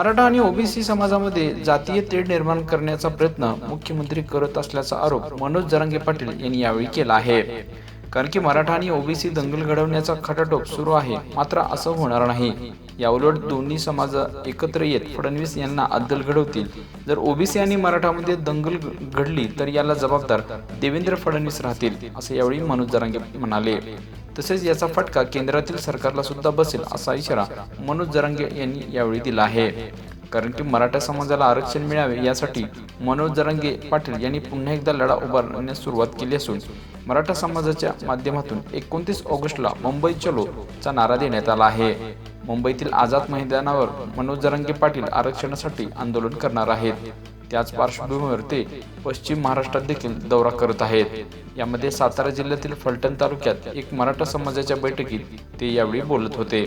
मराठा आणि ओबीसी समाजामध्ये जातीय तेढ निर्माण करण्याचा प्रयत्न मुख्यमंत्री करत असल्याचा आरोप मनोज जरांगे पाटील यांनी यावेळी केला आहे. कारण की मराठा आणि ओबीसी दंगल घडवण्याचा खटाटोप सुरू आहे मात्र असं होणार नाही. याउलट दोन्ही समाज एकत्र येत फडणवीस यांना अद्दल घडवतील. जर ओबीसी आणि मराठामध्ये दंगल घडली तर याला जबाबदार देवेंद्र फडणवीस राहतील असं यावेळी मनोज जरांगे म्हणाले. तसेच याचा फटका केंद्रातील सरकारला सुद्धा बसेल असा इशारा मनोज जरांगे यांनी यावेळी दिला आहे. कारण की मराठा समाजाला आरक्षण मिळावे यासाठी मनोज जरांगे पाटील यांनी पुन्हा एकदा लढा उभारण्यास सुरुवात केली असून मराठा समाजाच्या माध्यमातून एकोणतीस ऑगस्टला मुंबई चलो चा नारा देण्यात आला आहे. मुंबईतील आझाद मैदानावर मनोज जरांगे पाटील आरक्षणासाठी आंदोलन करणार आहेत. त्याच पार्श्वभूमीवर ते पश्चिम महाराष्ट्रात देखील दौरा करत आहेत. यामध्ये सातारा जिल्ह्यातील फलटण तालुक्यात एक मराठा समाजाच्या बैठकीत ते यावेळी बोलत होते.